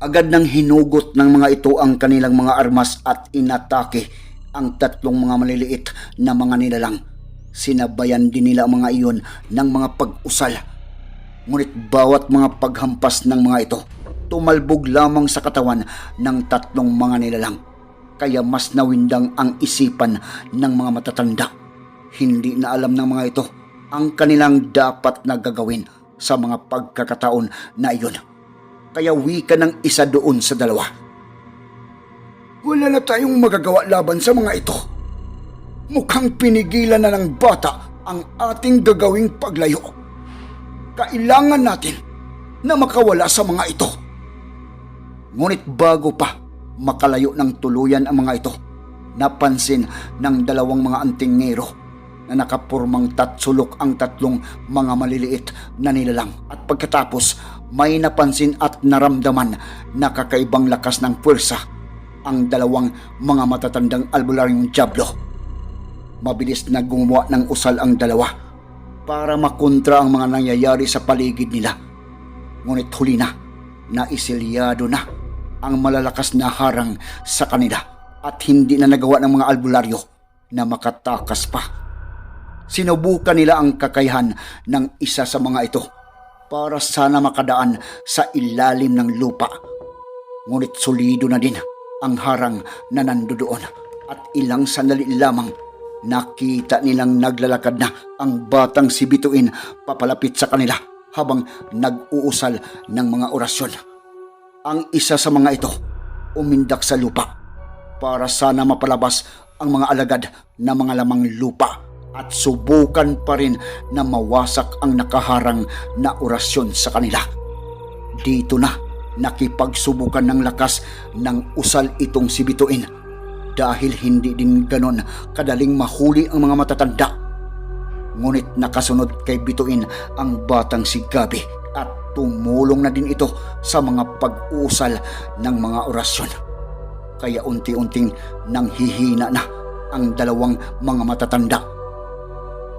Agad nang hinugot ng mga ito ang kanilang mga armas at inatake ang tatlong mga maliliit na mga nilalang. Sinabayan din nila ang mga iyon ng mga pag-usal. Ngunit bawat mga paghampas ng mga ito, tumalbog lamang sa katawan ng tatlong mga nilalang. Kaya mas nawindang ang isipan ng mga matatanda. Hindi na alam ng mga ito ang kanilang dapat na gagawin sa mga pagkakataon na iyon. Kaya wika ng isa doon sa dalawa. Wala na tayong magagawa laban sa mga ito. Mukhang pinigilan na ng bata ang ating gagawing paglayo. Kailangan natin na makawala sa mga ito. Ngunit bago pa makalayo ng tuluyan ang mga ito, napansin ng dalawang mga antingero na nakapurmang tatsulok ang tatlong mga maliliit na nilalang at pagkatapos may napansin at naramdaman na kakaibang lakas ng puwersa ang dalawang mga matatandang albularyong Diablo. Mabilis na gumawa ng usal ang dalawa para makontra ang mga nangyayari sa paligid nila. Ngunit huli na, naisilyado na ang malalakas na harang sa kanila at hindi na nagawa ng mga albularyo na makatakas pa. Sinubukan nila ang kakayahan ng isa sa mga ito para sana makadaan sa ilalim ng lupa. Ngunit solido na din ang harang na nandoon at ilang sandali lamang nakita nilang naglalakad na ang batang si Bituin papalapit sa kanila habang nag-uusal ng mga orasyon. Ang isa sa mga ito umindak sa lupa para sana mapalabas ang mga alagad na mga lamang lupa at subukan pa rin na mawasak ang nakaharang na orasyon sa kanila. Dito na nakipagsubukan ng lakas ng usal itong si Bituin dahil hindi din ganon kadaling mahuli ang mga matatanda. Ngunit nakasunod kay Bituin ang batang si Gabi at tumulong na din ito sa mga pag-usal ng mga orasyon. Kaya unti-unting nanghihina na ang dalawang mga matatanda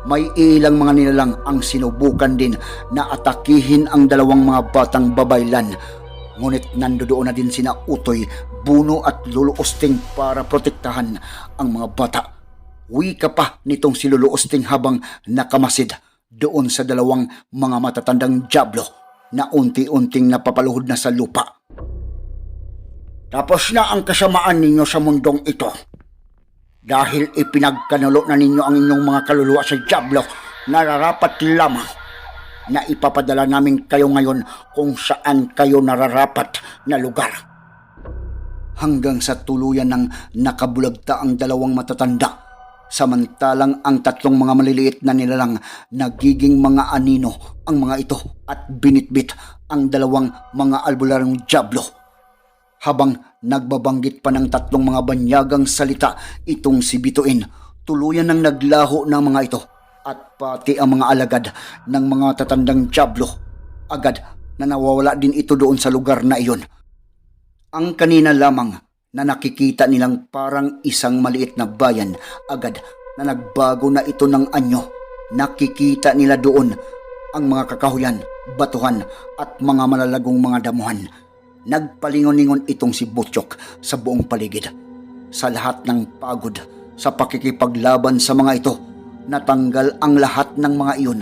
may ilang mga nilalang ang sinubukan din na atakihin ang dalawang mga batang babaylan. Ngunit nandoon na din sina Utoy, Buno at Lolo Osting para protektahan ang mga bata. Wika pa nitong si Lolo Osting habang nakamasid doon sa dalawang mga matatandang Diablo na unti-unting napapaluhod na sa lupa. Tapos na ang kasamaan ninyo sa mundong ito dahil ipinagkanulo na ninyo ang inyong mga kaluluwa sa Diablo, nararapat lamang na ipapadala namin kayo ngayon kung saan kayo nararapat na lugar. Hanggang sa tuluyan ng nakabulagta ang dalawang matatanda, samantalang ang tatlong mga maliliit na nilalang nagiging mga anino ang mga ito at binitbit ang dalawang mga albularyong Diablo habang nagbabanggit pa ng tatlong mga banyagang salita itong si Bituin. Tuluyan ng naglaho ng mga ito at pati ang mga alagad ng mga tatandang Diablo. Agad na nawawala din ito doon sa lugar na iyon. Ang kanina lamang na nakikita nilang parang isang maliit na bayan agad na nagbago na ito ng anyo. Nakikita nila doon ang mga kakahuyan, batuhan at mga malalagong mga damuhan Nagpalingon-lingon itong si Butchok sa buong paligid. Sa lahat ng pagod sa pakikipaglaban sa mga ito, natanggal ang lahat ng mga iyon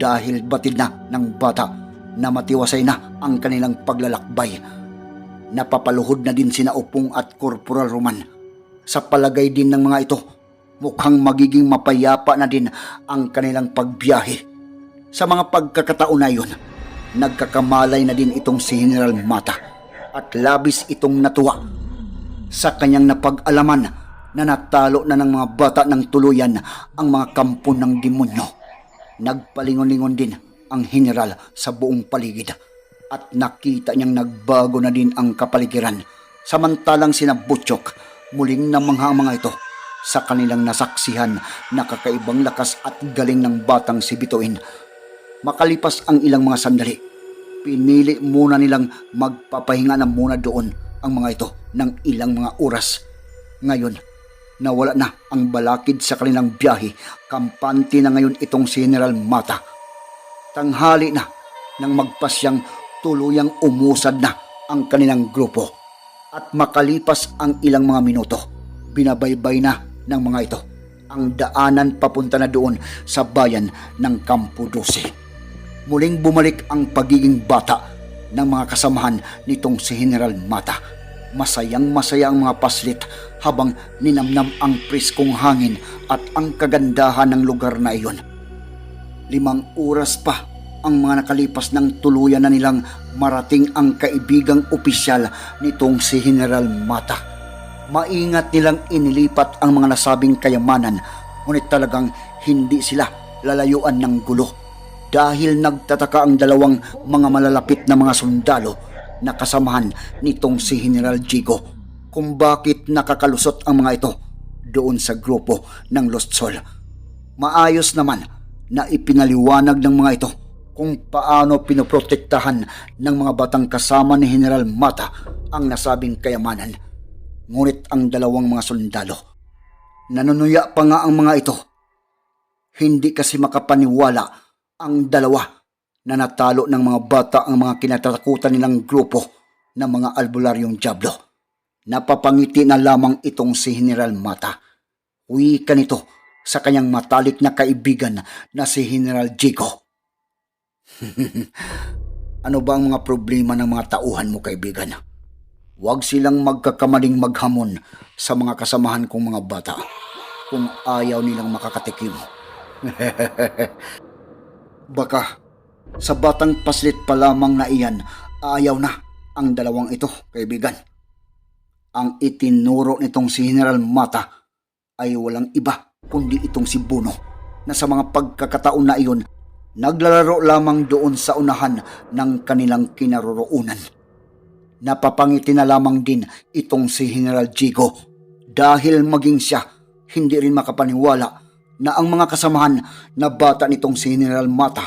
dahil batid na ng bata na matiwasay na ang kanilang paglalakbay. Napapaluhod na din sina Upong at Corporal Roman. Sa palagay din ng mga ito, mukhang magiging mapayapa na din ang kanilang pagbiyahe. Sa mga pagkakataon na yun, nagkakamalay na din itong si General Mata at labis itong natuwa sa kanyang napag-alaman na natalo na ng mga bata ng tuluyan ang mga kampo ng demonyo. Nagpalingon-lingon din ang general sa buong paligid at nakita niyang nagbago na din ang kapaligiran. Samantalang sina Butchok, muling namangha ang mga ito sa kanilang nasaksihan na kakaibang lakas at galing ng batang si Bituin. Makalipas ang ilang mga sandali, pinili muna nilang magpapahinga na muna doon ang mga ito ng ilang mga oras. Ngayon, nawala na ang balakid sa kanilang biyahe. Kampante na ngayon itong General Mata. Tanghali na nang magpasyang tuluyang umusad na ang kanilang grupo. At makalipas ang ilang mga minuto, binabaybay na ng mga ito ang daanan papunta na doon sa bayan ng Campo 12 muling bumalik ang pagiging bata ng mga kasamahan nitong si General Mata. Masayang masaya ang mga paslit habang ninamnam ang priskong hangin at ang kagandahan ng lugar na iyon. Limang oras pa ang mga nakalipas ng tuluyan na nilang marating ang kaibigang opisyal nitong si General Mata. Maingat nilang inilipat ang mga nasabing kayamanan ngunit talagang hindi sila lalayuan ng gulo dahil nagtataka ang dalawang mga malalapit na mga sundalo na kasamahan nitong si General Jigo kung bakit nakakalusot ang mga ito doon sa grupo ng Lost Soul. Maayos naman na ipinaliwanag ng mga ito kung paano pinoprotektahan ng mga batang kasama ni General Mata ang nasabing kayamanan. Ngunit ang dalawang mga sundalo, nanunuya pa nga ang mga ito. Hindi kasi makapaniwala ang dalawa na natalo ng mga bata ang mga kinatatakutan nilang grupo ng mga albularyong Diablo. Napapangiti na lamang itong si General Mata. Uwi ka nito sa kanyang matalik na kaibigan na si General Jigo. ano ba ang mga problema ng mga tauhan mo kaibigan? Huwag silang magkakamaling maghamon sa mga kasamahan kong mga bata kung ayaw nilang makakatikim. Baka sa batang paslit pa lamang na iyan, ayaw na ang dalawang ito, kaibigan. Ang itinuro nitong si General Mata ay walang iba kundi itong si Buno na sa mga pagkakataon na iyon naglalaro lamang doon sa unahan ng kanilang kinaroroonan. Napapangiti na lamang din itong si General Jigo dahil maging siya hindi rin makapaniwala na ang mga kasamahan na bata nitong si General Mata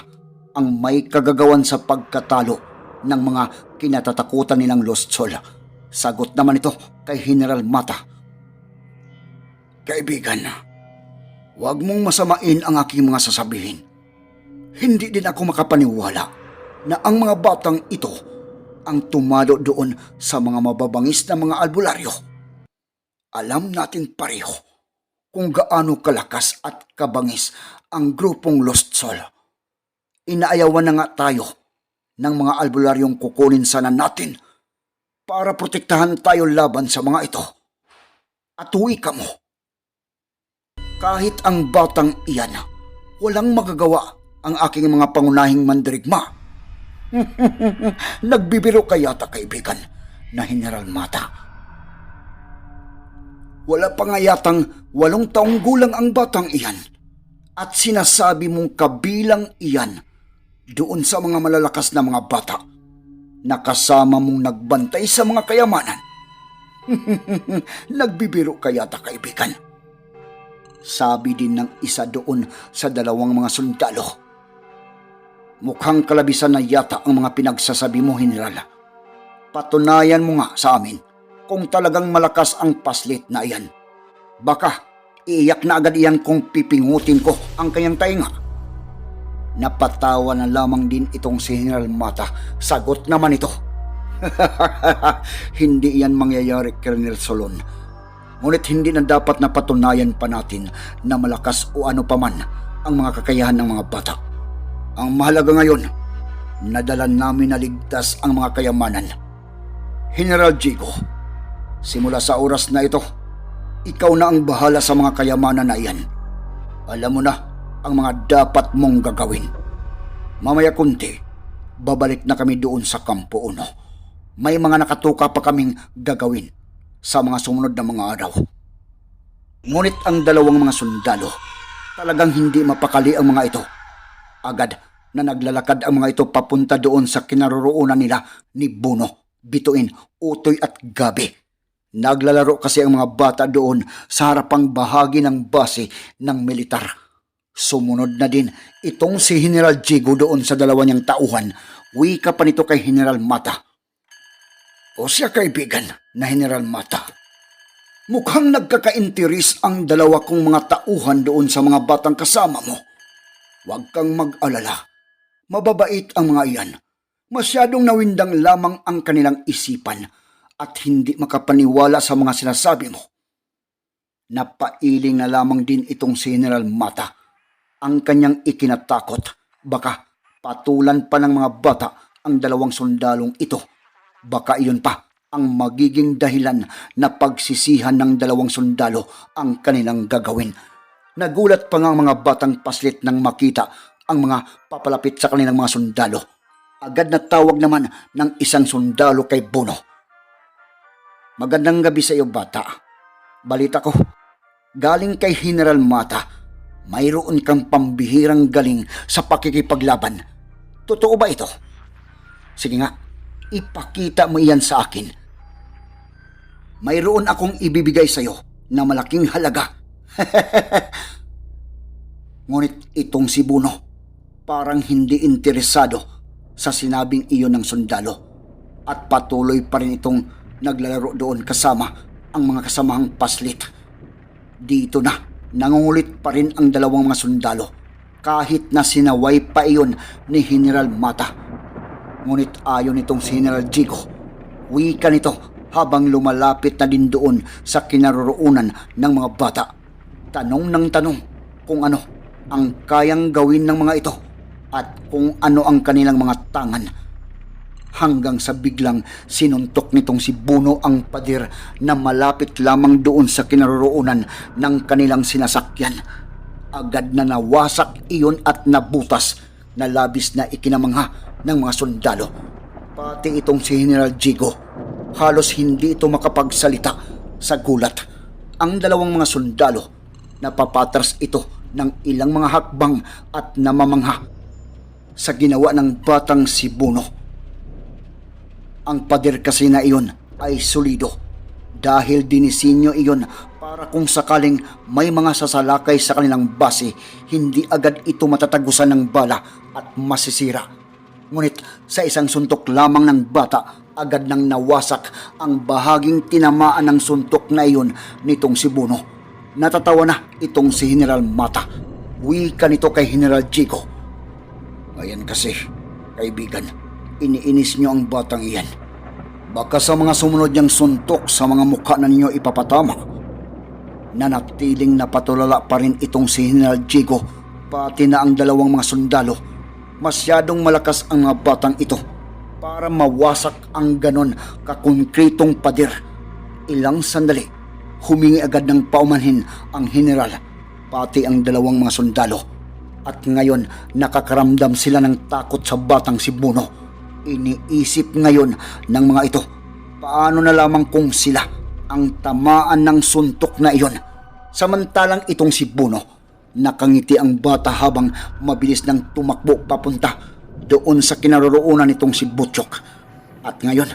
ang may kagagawan sa pagkatalo ng mga kinatatakutan nilang Lost Soul. Sagot naman ito kay General Mata. Kaibigan, huwag mong masamain ang aking mga sasabihin. Hindi din ako makapaniwala na ang mga batang ito ang tumalo doon sa mga mababangis na mga albularyo. Alam natin pareho kung gaano kalakas at kabangis ang grupong Lost Soul. Inaayawan na nga tayo ng mga albularyong kukunin sana natin para protektahan tayo laban sa mga ito. At uwi ka mo. Kahit ang batang iyan, walang magagawa ang aking mga pangunahing mandirigma. Nagbibiro ka yata kaibigan na General Mata. Wala pa nga yatang walong taong gulang ang batang iyan. At sinasabi mong kabilang iyan doon sa mga malalakas na mga bata na kasama mong nagbantay sa mga kayamanan. Nagbibiro ka yata kaibigan. Sabi din ng isa doon sa dalawang mga sundalo. Mukhang kalabisan na yata ang mga pinagsasabi mo, General. Patunayan mo nga sa amin kung talagang malakas ang paslit na iyan. Baka iiyak na agad iyan kung pipingutin ko ang kanyang tainga. Napatawa na lamang din itong si General Mata. Sagot naman ito. hindi yan mangyayari, Colonel Solon. Ngunit hindi na dapat na patunayan pa natin na malakas o ano paman ang mga kakayahan ng mga bata. Ang mahalaga ngayon, nadala namin na ligtas ang mga kayamanan. General Jigo, simula sa oras na ito, ikaw na ang bahala sa mga kayamanan na iyan. Alam mo na ang mga dapat mong gagawin. Mamaya kunti, babalik na kami doon sa Kampo Uno. May mga nakatuka pa kaming gagawin sa mga sumunod na mga araw. Ngunit ang dalawang mga sundalo, talagang hindi mapakali ang mga ito. Agad na naglalakad ang mga ito papunta doon sa kinaroroonan nila ni Buno, Bituin, Utoy at Gabi. Naglalaro kasi ang mga bata doon sa harapang bahagi ng base ng militar. Sumunod na din itong si General Jigo doon sa dalawa niyang tauhan. Wika pa nito kay General Mata. O siya kaibigan na General Mata. Mukhang nagkakainteres ang dalawa kong mga tauhan doon sa mga batang kasama mo. Huwag kang mag-alala. Mababait ang mga iyan. Masyadong nawindang lamang ang kanilang isipan at hindi makapaniwala sa mga sinasabi mo. Napailing na lamang din itong General Mata. Ang kanyang ikinatakot. Baka patulan pa ng mga bata ang dalawang sundalong ito. Baka iyon pa ang magiging dahilan na pagsisihan ng dalawang sundalo ang kanilang gagawin. Nagulat pa nga ang mga batang paslit nang makita ang mga papalapit sa kanilang mga sundalo. Agad na tawag naman ng isang sundalo kay Bono. Magandang gabi sa iyo, bata. Balita ko, galing kay General Mata, mayroon kang pambihirang galing sa pakikipaglaban. Totoo ba ito? Sige nga, ipakita mo iyan sa akin. Mayroon akong ibibigay sa iyo na malaking halaga. Ngunit itong si Buno, parang hindi interesado sa sinabing iyon ng sundalo at patuloy pa rin itong naglalaro doon kasama ang mga kasamahang paslit. Dito na, nangungulit pa rin ang dalawang mga sundalo kahit na sinaway pa iyon ni General Mata. Ngunit ayon nitong si General Jigo, wika nito habang lumalapit na din doon sa kinaroroonan ng mga bata. Tanong ng tanong kung ano ang kayang gawin ng mga ito at kung ano ang kanilang mga tangan. Hanggang sa biglang sinuntok nitong si Buno ang pader na malapit lamang doon sa kinaroroonan ng kanilang sinasakyan. Agad na nawasak iyon at nabutas na labis na ikinamangha ng mga sundalo. Pati itong si General Jigo, halos hindi ito makapagsalita sa gulat. Ang dalawang mga sundalo, napapatras ito ng ilang mga hakbang at namamangha sa ginawa ng batang si Buno. Ang pader kasi na iyon ay solido dahil dinisinyo iyon para kung sakaling may mga sasalakay sa kanilang base, hindi agad ito matatagusan ng bala at masisira. Ngunit sa isang suntok lamang ng bata, agad nang nawasak ang bahaging tinamaan ng suntok na iyon nitong si Buno. Natatawa na itong si General Mata. Wika nito kay General Jigo. Ayan kasi, kaibigan, iniinis niyo ang batang iyan. Baka sa mga sumunod niyang suntok sa mga mukha na ninyo ipapatama. Nanatiling napatulala pa rin itong si General Jigo, pati na ang dalawang mga sundalo. Masyadong malakas ang mga batang ito para mawasak ang ganon kakonkretong pader. Ilang sandali, humingi agad ng paumanhin ang general, pati ang dalawang mga sundalo. At ngayon, nakakaramdam sila ng takot sa batang si Buno. Iniisip ngayon ng mga ito, paano na lamang kung sila ang tamaan ng suntok na iyon. Samantalang itong si Buno, nakangiti ang bata habang mabilis nang tumakbo papunta doon sa kinaroroonan nitong si Butchok. At ngayon,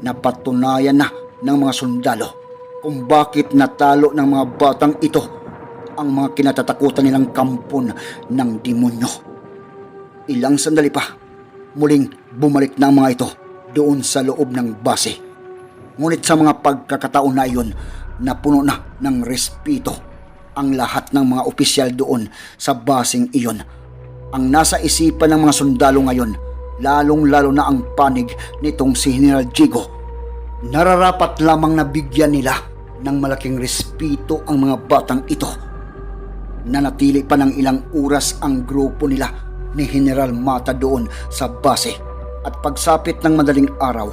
napatunayan na ng mga sundalo kung bakit natalo ng mga batang ito ang mga kinatatakutan nilang kampon ng demonyo. Ilang sandali pa, muling bumalik na ang mga ito doon sa loob ng base. Ngunit sa mga pagkakataon na iyon, napuno na ng respito ang lahat ng mga opisyal doon sa basing iyon. Ang nasa isipan ng mga sundalo ngayon, lalong-lalo na ang panig nitong si General Jigo. Nararapat lamang na bigyan nila ng malaking respito ang mga batang ito. Nanatili pa ng ilang oras ang grupo nila ni General Mata doon sa base at pagsapit ng madaling araw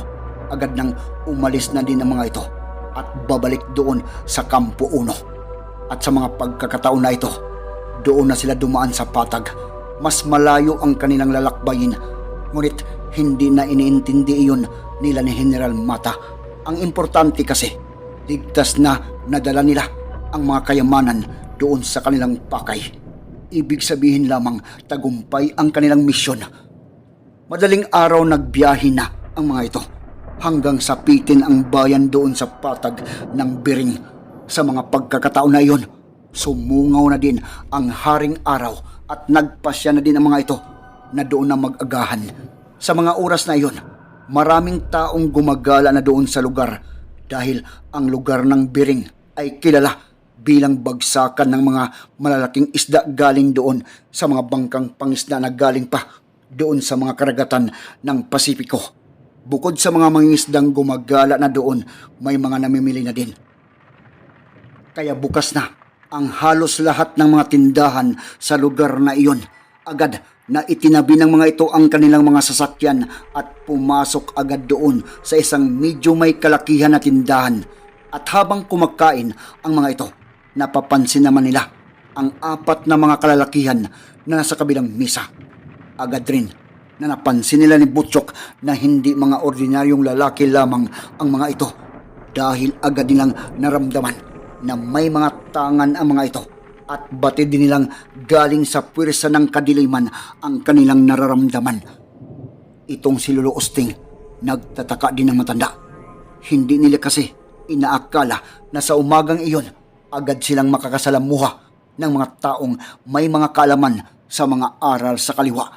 agad nang umalis na din ang mga ito at babalik doon sa Kampo Uno. At sa mga pagkakataon na ito, doon na sila dumaan sa patag. Mas malayo ang kanilang lalakbayin, ngunit hindi na iniintindi iyon nila ni General Mata. Ang importante kasi, ligtas na nadala nila ang mga kayamanan doon sa kanilang pakay. Ibig sabihin lamang tagumpay ang kanilang misyon. Madaling araw nagbiyahe na ang mga ito hanggang sapitin ang bayan doon sa patag ng Biring. Sa mga pagkakataon na iyon, sumungaw na din ang haring araw at nagpasya na din ang mga ito na doon na mag-agahan. Sa mga oras na iyon, maraming taong gumagala na doon sa lugar dahil ang lugar ng Biring ay kilala bilang bagsakan ng mga malalaking isda galing doon sa mga bangkang pangisda na galing pa doon sa mga karagatan ng Pasipiko. Bukod sa mga mangingisdang gumagala na doon, may mga namimili na din. Kaya bukas na ang halos lahat ng mga tindahan sa lugar na iyon. Agad na itinabi ng mga ito ang kanilang mga sasakyan at pumasok agad doon sa isang medyo may kalakihan na tindahan. At habang kumakain ang mga ito, napapansin naman nila ang apat na mga kalalakihan na nasa kabilang misa. Agad rin na napansin nila ni Butchok na hindi mga ordinaryong lalaki lamang ang mga ito dahil agad nilang naramdaman na may mga tangan ang mga ito at batid din nilang galing sa pwersa ng kadiliman ang kanilang nararamdaman. Itong si Lolo Osting, nagtataka din ng matanda. Hindi nila kasi inaakala na sa umagang iyon, agad silang makakasalamuha ng mga taong may mga kalaman sa mga aral sa kaliwa.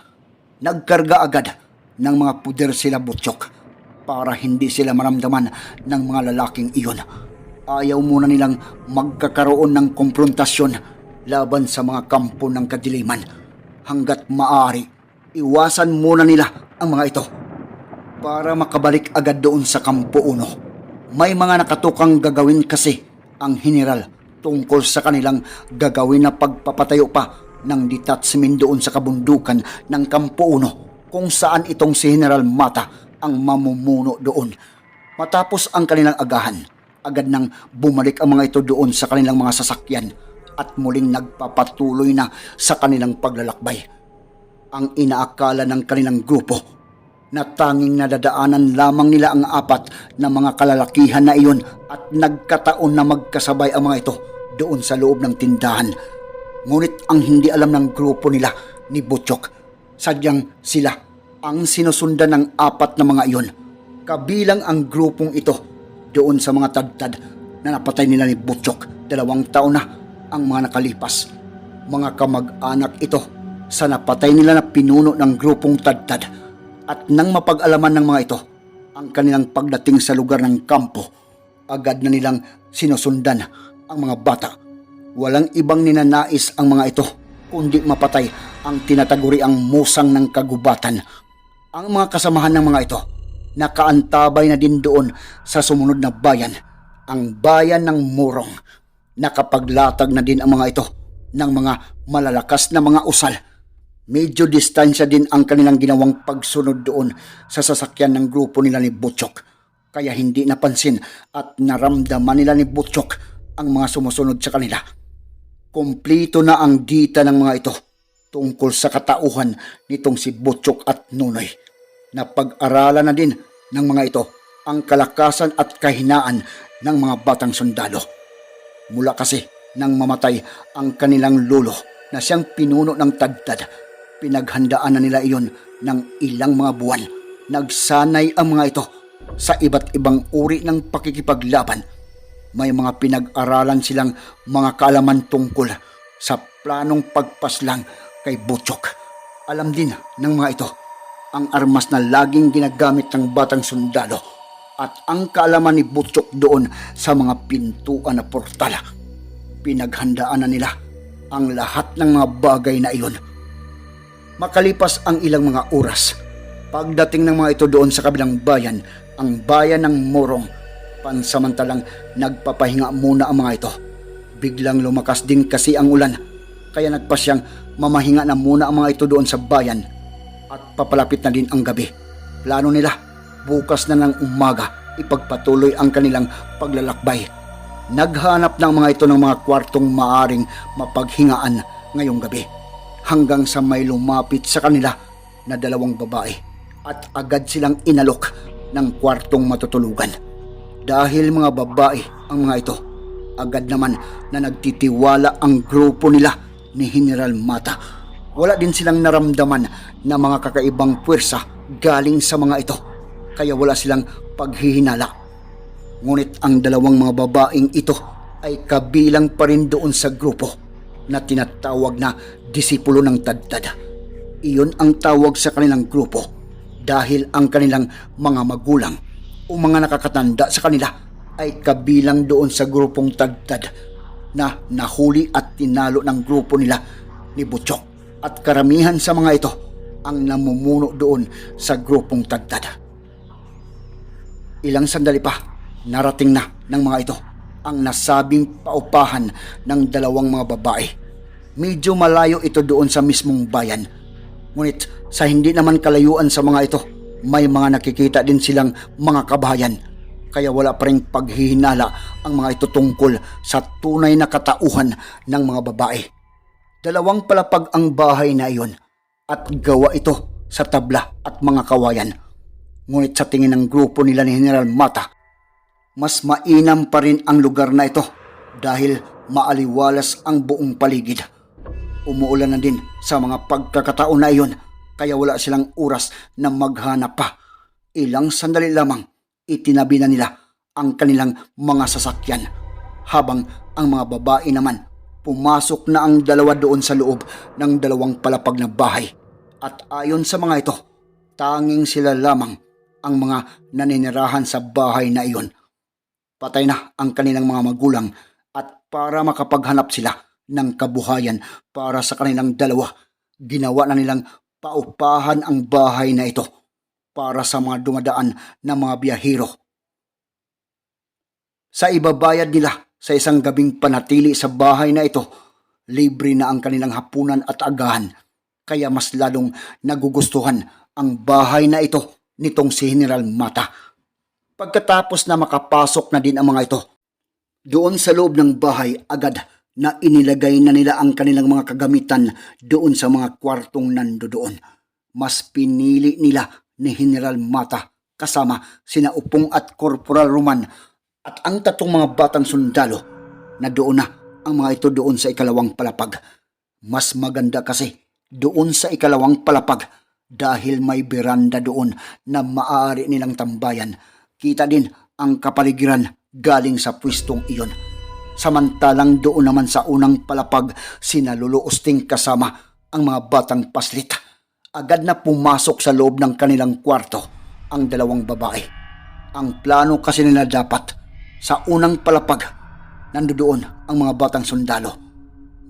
Nagkarga agad ng mga puder sila butsyok para hindi sila maramdaman ng mga lalaking iyon. Ayaw muna nilang magkakaroon ng komprontasyon laban sa mga kampo ng kadiliman. Hanggat maaari, iwasan muna nila ang mga ito para makabalik agad doon sa kampo uno. May mga nakatukang gagawin kasi ang general tungkol sa kanilang gagawin na pagpapatayo pa ng detachment doon sa kabundukan ng kampo uno kung saan itong si General Mata ang mamumuno doon. Matapos ang kanilang agahan, agad nang bumalik ang mga ito doon sa kanilang mga sasakyan at muling nagpapatuloy na sa kanilang paglalakbay. Ang inaakala ng kanilang grupo na tanging nadadaanan lamang nila ang apat na mga kalalakihan na iyon at nagkataon na magkasabay ang mga ito doon sa loob ng tindahan. Ngunit ang hindi alam ng grupo nila ni Butchok, sadyang sila ang sinusundan ng apat na mga iyon. Kabilang ang grupong ito doon sa mga tadtad na napatay nila ni Butchok dalawang taon na ang mga nakalipas. Mga kamag-anak ito sa napatay nila na pinuno ng grupong tadtad at nang mapag-alaman ng mga ito ang kanilang pagdating sa lugar ng kampo, agad na nilang sinusundan ang mga bata. Walang ibang ninanais ang mga ito kundi mapatay ang tinataguri ang musang ng kagubatan. Ang mga kasamahan ng mga ito nakaantabay na din doon sa sumunod na bayan, ang bayan ng Murong. Nakapaglatag na din ang mga ito ng mga malalakas na mga usal. Medyo distansya din ang kanilang ginawang pagsunod doon sa sasakyan ng grupo nila ni Butchok. Kaya hindi napansin at naramdaman nila ni Butchok ang mga sumusunod sa kanila. Kumplito na ang dita ng mga ito tungkol sa katauhan nitong si Butchok at Nunoy. Napag-aralan na din ng mga ito ang kalakasan at kahinaan ng mga batang sundalo. Mula kasi nang mamatay ang kanilang lolo na siyang pinuno ng tadtad, pinaghandaan na nila iyon ng ilang mga buwan. Nagsanay ang mga ito sa iba't ibang uri ng pakikipaglaban. May mga pinag-aralan silang mga kaalaman tungkol sa planong pagpaslang kay Butchok. Alam din ng mga ito ang armas na laging ginagamit ng batang sundalo at ang kaalaman ni Butchok doon sa mga pintuan na portala. Pinaghandaan na nila ang lahat ng mga bagay na iyon. Makalipas ang ilang mga oras, pagdating ng mga ito doon sa kabilang bayan, ang bayan ng Morong, pansamantalang nagpapahinga muna ang mga ito. Biglang lumakas din kasi ang ulan, kaya nagpasyang mamahinga na muna ang mga ito doon sa bayan at papalapit na din ang gabi. Plano nila, bukas na ng umaga ipagpatuloy ang kanilang paglalakbay. Naghanap ng mga ito ng mga kwartong maaring mapaghingaan ngayong gabi hanggang sa may lumapit sa kanila na dalawang babae at agad silang inalok ng kwartong matutulugan. Dahil mga babae ang mga ito, agad naman na nagtitiwala ang grupo nila ni General Mata. Wala din silang naramdaman na mga kakaibang puwersa galing sa mga ito, kaya wala silang paghihinala. Ngunit ang dalawang mga babaeng ito ay kabilang pa rin doon sa grupo na tinatawag na disipulo ng Tadtad. Iyon ang tawag sa kanilang grupo dahil ang kanilang mga magulang o mga nakakatanda sa kanila ay kabilang doon sa grupong Tadtad na nahuli at tinalo ng grupo nila ni Butchok. At karamihan sa mga ito ang namumuno doon sa grupong Tadtad. Ilang sandali pa, narating na ng mga ito ang nasabing paupahan ng dalawang mga babae. Medyo malayo ito doon sa mismong bayan. Ngunit sa hindi naman kalayuan sa mga ito, may mga nakikita din silang mga kabahayan. Kaya wala pa rin paghihinala ang mga ito tungkol sa tunay na katauhan ng mga babae. Dalawang palapag ang bahay na iyon at gawa ito sa tabla at mga kawayan. Ngunit sa tingin ng grupo nila ni General Mata, mas mainam pa rin ang lugar na ito dahil maaliwalas ang buong paligid. Umuulan na din sa mga pagkakataon na iyon kaya wala silang oras na maghanap pa. Ilang sandali lamang itinabi na nila ang kanilang mga sasakyan habang ang mga babae naman pumasok na ang dalawa doon sa loob ng dalawang palapag na bahay. At ayon sa mga ito, tanging sila lamang ang mga naninirahan sa bahay na iyon. Patay na ang kanilang mga magulang at para makapaghanap sila ng kabuhayan para sa kanilang dalawa, ginawa na nilang paupahan ang bahay na ito para sa mga dumadaan na mga biyahero. Sa ibabayad nila sa isang gabing panatili sa bahay na ito, libre na ang kanilang hapunan at agahan, kaya mas lalong nagugustuhan ang bahay na ito nitong si General Mata. Pagkatapos na makapasok na din ang mga ito, doon sa loob ng bahay agad na inilagay na nila ang kanilang mga kagamitan doon sa mga kwartong nando doon. Mas pinili nila ni General Mata kasama sina Upong at Corporal Roman at ang tatong mga batang sundalo na doon na ang mga ito doon sa ikalawang palapag. Mas maganda kasi doon sa ikalawang palapag dahil may beranda doon na maaari nilang tambayan. Kita din ang kapaligiran galing sa pwestong iyon. Samantalang doon naman sa unang palapag, sinaluluosting kasama ang mga batang paslit. Agad na pumasok sa loob ng kanilang kwarto ang dalawang babae. Ang plano kasi nila dapat sa unang palapag, nandoon ang mga batang sundalo.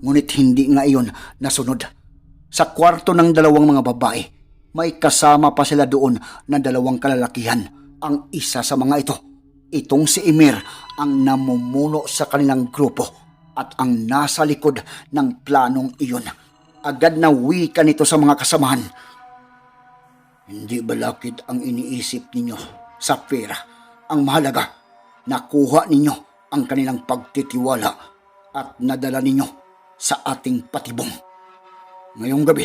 Ngunit hindi nga iyon nasunod. Sa kwarto ng dalawang mga babae, may kasama pa sila doon na dalawang kalalakihan. Ang isa sa mga ito, itong si Emir ang namumuno sa kanilang grupo at ang nasa likod ng planong iyon. Agad na wika nito sa mga kasamahan. Hindi balakid ang iniisip ninyo sa pera. Ang mahalaga, nakuha ninyo ang kanilang pagtitiwala at nadala ninyo sa ating patibong. Ngayong gabi,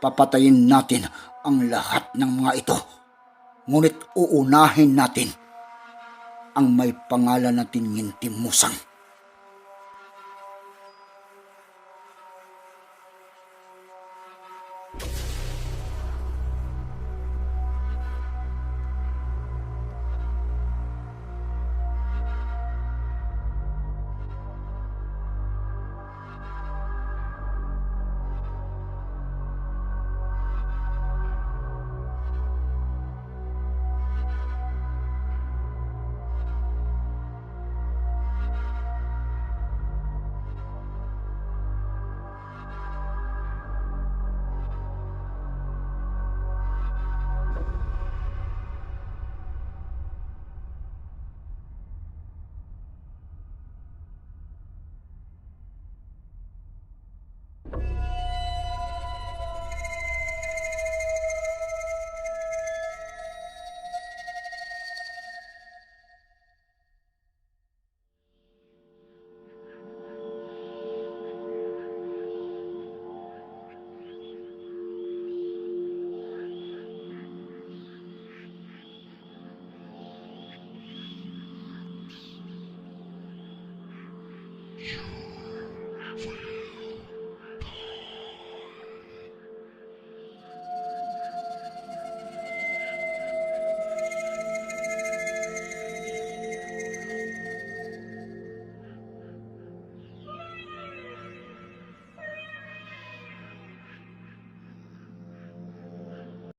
papatayin natin ang lahat ng mga ito. Ngunit uunahin natin ang may pangalan natin Ngintimusang.